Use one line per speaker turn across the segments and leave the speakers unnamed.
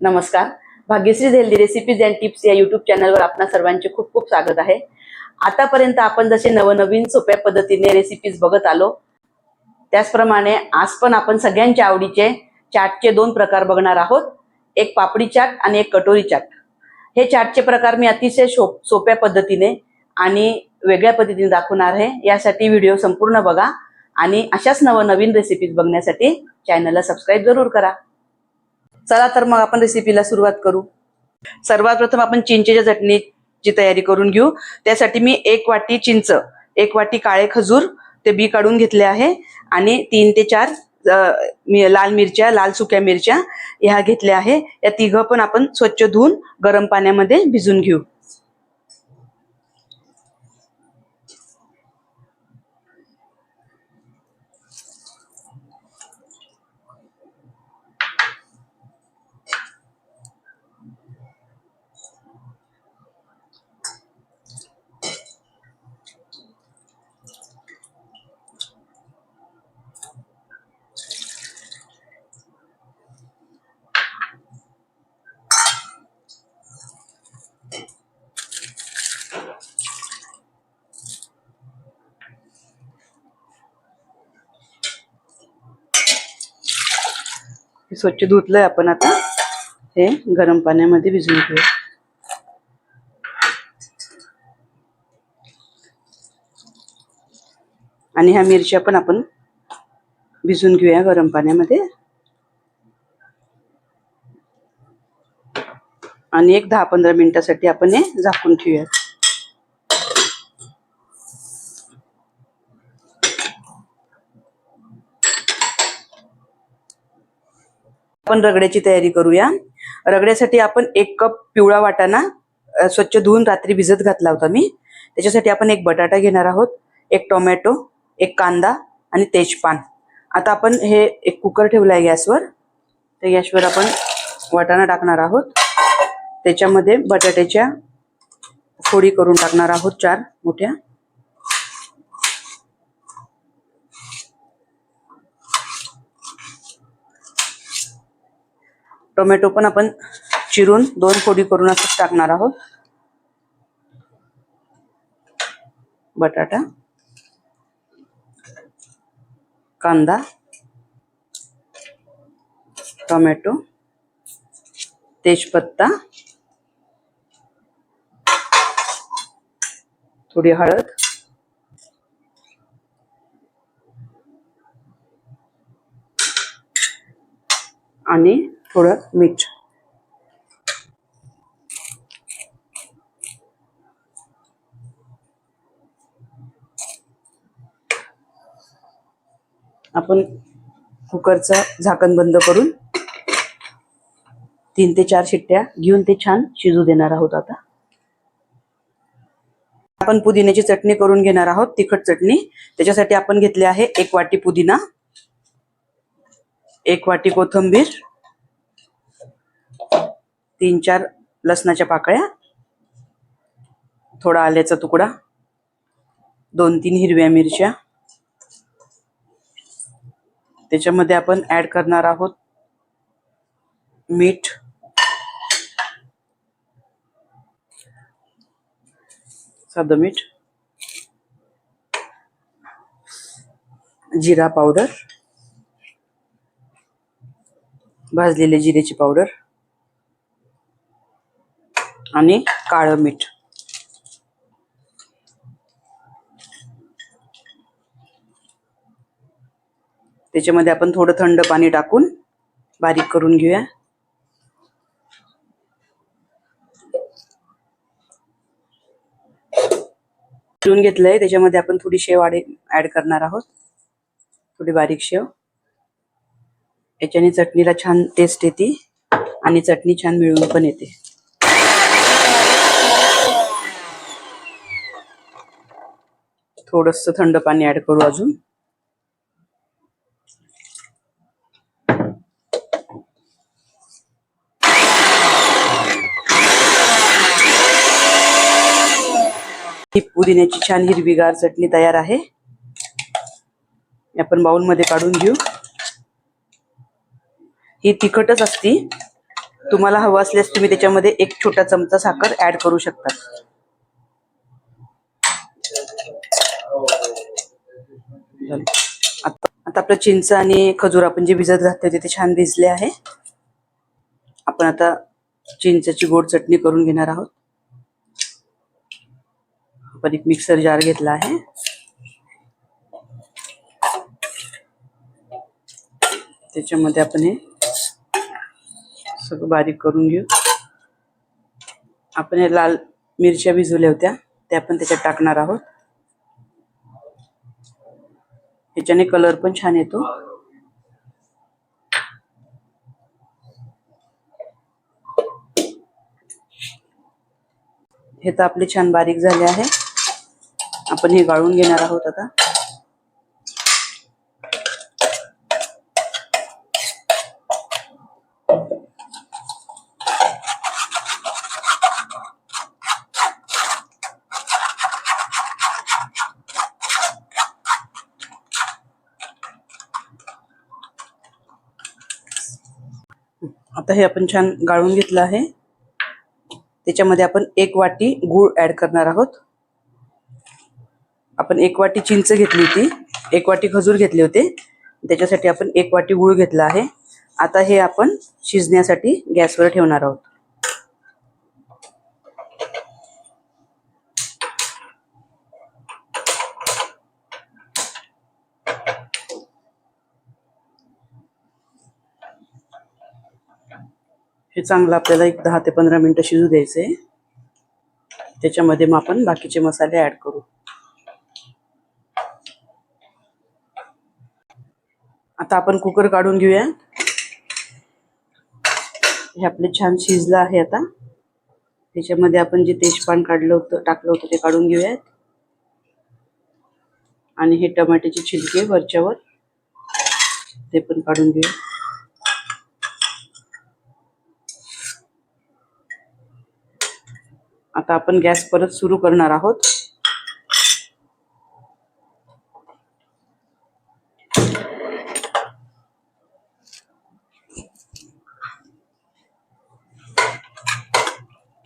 नमस्कार. Bhagyashree healthy recipes and tips या YouTube चॅनलवर आपणा सर्वांचे खूप खूप स्वागत आहे. आतापर्यंत आपण जसे नवनवीन सोप्या पद्धतीने रेसिपीज बघत आलो त्याचप्रमाणे आज पण आपण सगळ्यांच्या आवडीचे चाटचे दोन प्रकार बघणार आहोत. एक पापडी चाट आणि एक कटोरी चाट. हे चाटचे प्रकार मी अतिशय शो सोप्या पद्धतीने आणि वेगळ्या पद्धतीने दाखवणार आहे. यासाठी व्हिडिओ संपूर्ण बघा आणि अशाच नवनवीन रेसिपीज बघण्यासाठी चॅनलला सबस्क्राईब जरूर करा. चला तर मग आपण रेसिपीला सुरुवात करू. सर्वात प्रथम आपण चिंचेच्या चटणीची तयारी करून घेऊ. त्यासाठी मी एक वाटी चिंच एक वाटी काळे खजूर ते बी काढून घेतले आहे. आणि तीन ते चार मी- लाल मिरच्या लाल सुक्या मिरच्या ह्या घेतल्या आहे. या तिघं पण आपण स्वच्छ धुवून गरम पाण्यामध्ये भिजून घेऊ हे स्वच्छ धुतलंय आपण आता. हे गरम पाण्यामध्ये भिजवून घेऊ. आणि ह्या मिरच्या पण आपण भिजून घेऊया गरम पाण्यामध्ये. आणि एक दहा पंधरा मिनिटासाठी आपण हे झाकून ठेवूया आपण रगड्याची तयारी करूया. रगड्यासाठी आपण एक कप पिवळा वाटाणा स्वच्छ धुवून रात्री भिजत घातला होता मी. त्याच्यासाठी आपण एक बटाटा घेणार आहोत एक टोमॅटो एक कांदा आणि तेजपान. आता आपण हे एक कुकर ठेवला आहे गॅसवर. त्या गॅसवर आपण वाटाणा टाकणार आहोत. त्याच्यामध्ये बटाट्याच्या फोडी करून टाकणार आहोत चार मोठ्या. टोमॅटो पण आपण चिरून दोन फोडी करून असंच टाकणार आहोत. बटाटा कांदा टोमॅटो तेजपत्ता थोडी हळद आणि थोडं मीठ. आपण कुकरचं झाकण बंद करून तीन ते चार शिट्ट्या घेऊन ते छान शिजू देणार आहोत आता. आपण पुदिन्याची चटणी करून घेणार आहोत तिखट चटणी. त्याच्यासाठी आपण घेतले आहे एक वाटी पुदिना एक वाटी कोथंबीर तीन चार लसणाच्या पाकळ्या थोडा आल्याचा तुकडा दोन तीन हिरव्या मिरच्या. त्याच्यामध्ये आपण ऍड करणार आहोत मीठ. साधं मीठ. जिरा पावडर. भाजलेले जिरेची पावडर. आणि काळं मीठ. त्याच्यामध्ये आपण थोडं थंड पाणी टाकून बारीक करून घेऊया. ठेवून घेतलंय त्याच्यामध्ये आपण थोडी शेव ऍड करणार आहोत. थोडी बारीक शेव. याच्याने चटणीला छान टेस्ट येते आणि चटणी छान मिळून पण येते. थोडस थंड पाणी ऍड करू अजून. ही पुदिन्याची छान हिरवीगार चटणी तयार आहे. आपण बाउलमध्ये काढून घेऊ. ही तिखटच असती. तुम्हाला हवं असल्यास तुम्ही त्याच्यामध्ये एक छोटा चमचा साखर ऍड करू शकता. आता आता आपलं चिंच आणि खजूर आपण जे भिजत घातले होते ते छान भिजले आहे. आपण आता चिंचची गोड चटणी करून घेणार आहोत. आपण एक मिक्सर जार घेतला आहे. त्याच्यामध्ये आपण हे सगळं बारीक करून घेऊ. आपण हे लाल मिरच्या भिजवल्या होत्या. त्या आपण त्याच्यात टाकणार आहोत. ह्याच्याने कलर पण छान येतो. हे तर आपले छान बारीक झाले आहे. आपण हे गाळून घेणार आहोत आता. आता हे आपण छान गाळून घेतलं आहे. त्याच्यामध्ये आपण एक वाटी गूळ ऍड करणार आहोत. आपण एक वाटी चिंच घेतली होती. एक वाटी खजूर घेतले होते. त्याच्यासाठी आपण एक वाटी गूळ घेतला आहे. आता हे आपण शिजण्यासाठी गॅसवर ठेवणार आहोत. हे चांगलं आपल्याला एक दहा ते पंधरा मिनटं शिजू द्यायचं आहे त्याच्यामध्ये मग आपण बाकीचे मसाले ऍड करू. आता आपण कुकर काढून घेऊया. हे आपले छान शिजलं आहे आता. त्याच्यामध्ये आपण जे तेजपान काढलं होतं टाकलं होतं ते काढून घेऊयात. आणि हे टमाट्याचे छिलके वरच्यावर ते पण काढून घेऊया. आता आपण गॅस परत सुरू करणार आहोत.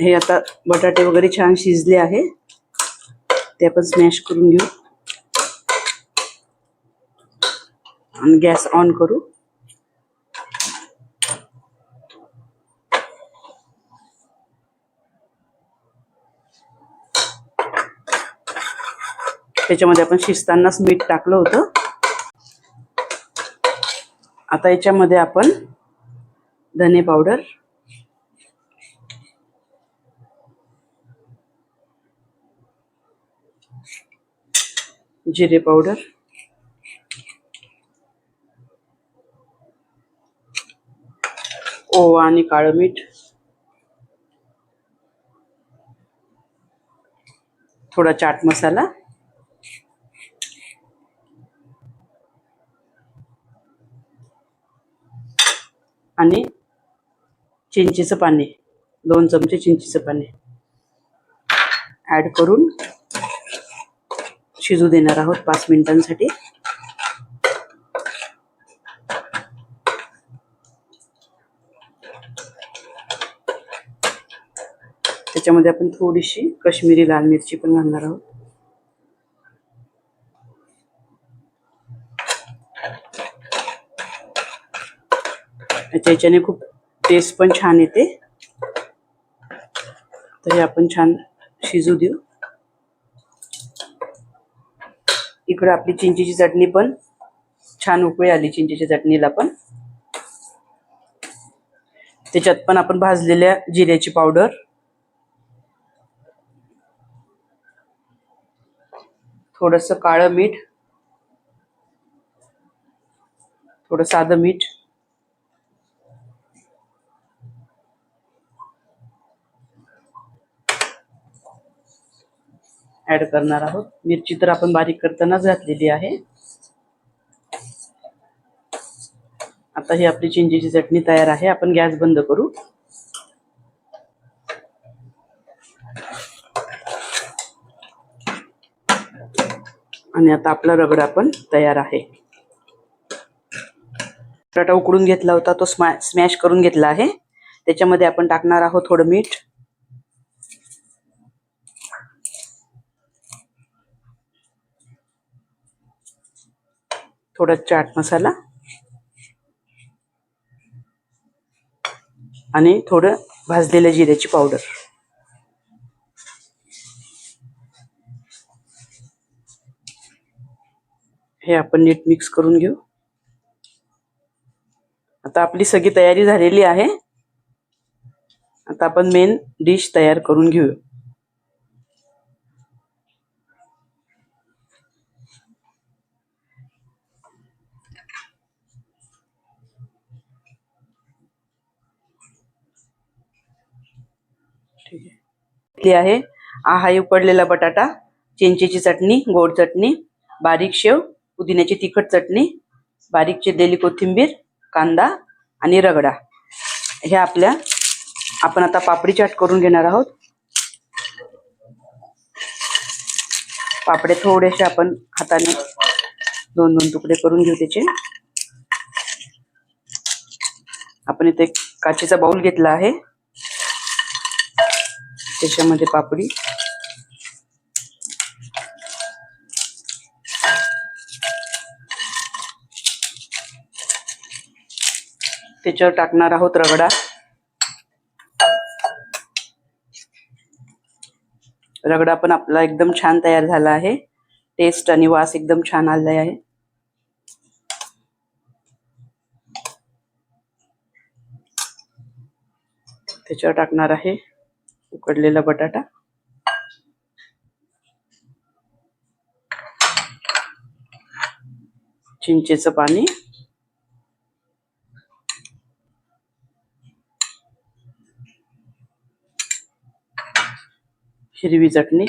हे आता बटाटे वगैरे छान शिजले आहे. ते आपण स्मॅश करून घेऊ. आणि गॅस ऑन करू. त्याच्यामध्ये आपण शिजतानाच मीठ टाकलं होतं. आता याच्यामध्ये आपण धने पावडर जिरे पावडर ओवा आणि काळं मीठ थोडा चाट मसाला आणि चिंचेचं पाणी दोन चमचे चिंचेचं पाणी ऍड करून शिजू देणार आहोत पाच मिनिटांसाठी. त्याच्यामध्ये आपण थोडीशी कश्मीरी लाल मिरची पण घालणार आहोत. याच्या याच्याने खूप टेस्ट पण छान येते. तर हे आपण छान शिजू देऊ. इकडे आपली चिंचेची चटणी पण छान उकळी आली चिंचेच्या चटणीला पण. त्याच्यात पण आपण भाजलेल्या जिऱ्याची पावडर. थोडस काळं मीठ. थोडं साधं मीठ. ऍड करणार आहोत. मिरची तर आपण बारीक करतानाच घातलेली आहे. आता ही आपली चिंचेची चटणी तयार आहे. आपण गॅस बंद करू. आणि आता आपला रगडा पण तयार आहे. बटाटा उकडून घेतला होता. तो स्मॅश करून घेतला आहे. त्याच्यामध्ये आपण टाकणार आहोत थोडं मीठ. थोडा चाट मसाला. आणि थोडं भाजलेल्या जिऱ्याची पावडर. हे आपण नीट मिक्स करून घेऊ. आता आपली सगळी तयारी झालेली आहे. आता आपण मेन डिश तयार करून घेऊ. घेतली आहे. हा उकडलेला बटाटा. चिंचेची चटणी गोड चटणी बारीक शेव पुदिन्याची तिखट चटणी बारीक चिरलेली कोथिंबीर कांदा आणि रगडा. हे आपल्या आपण आता पापडी चाट करून घेणार आहोत. पापडे थोडेसे आपण हाताने दोन दोन तुकडे करून घेऊ त्याचे. आपण इथे एक काचेचा बाउल घेतला आहे. त्याच्यामध्ये पापडी. त्याच्यावर टाकणार आहोत रगडा. रगडा पण आपला एकदम छान तयार झाला आहे. टेस्ट आणि वास एकदम छान आलाय आहे. त्याच्यावर टाकणार आहे. उकडलेला बटाटा. चिंचेचं पाणी. हिरवी चटणी.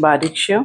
बारीक शेव.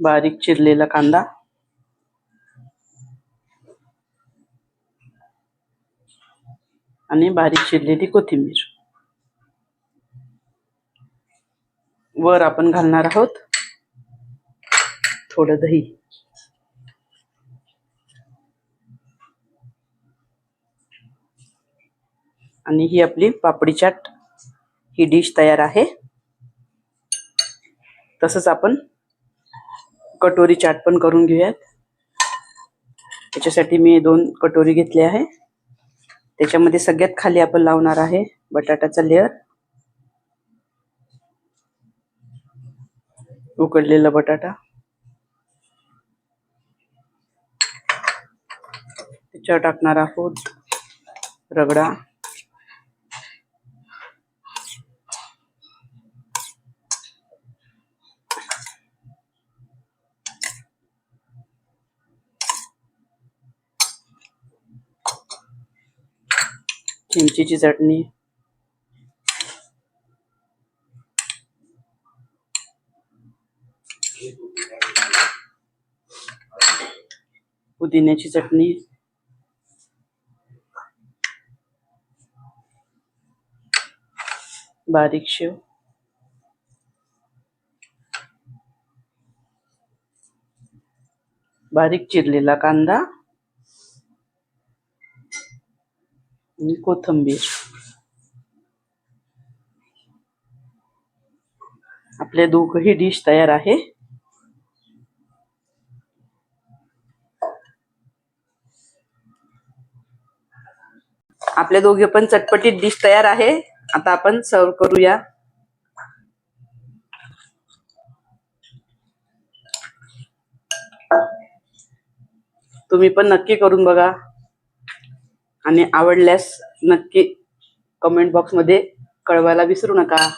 बारीक चिरलेला कांदा. आणि बारीक चिरलेली कोथिंबीर. वर आपण घालणार आहोत थोडं दही. आणि ही आपली पापडी चाट. ही डिश तयार आहे. तसंच आपण कटोरी चाट पण करून घेऊयात. त्याच्यासाठी मी दोन कटोरी घेतले आहे. त्याच्यामध्ये सगळ्यात खाली आपण लावणार आहे बटाट्याचा लेअर उकडलेला बटाटा. त्याच्यावर टाकणार आहोत रगडा. चिंचेची चटणी. पुदिन्याची चटणी. बारीक शेव. बारीक चिरलेला कांदा. आणि कोथंबीर. आपले दोघही डिश तयार आहे. आपले दोघे पण चटपटीत डिश तयार आहे. आता आपण सर्व करूया. तुम्ही पण नक्की करून बघा. आणि आवडल्यास नक्की कमेंट बॉक्समध्ये कळवायला विसरू नका.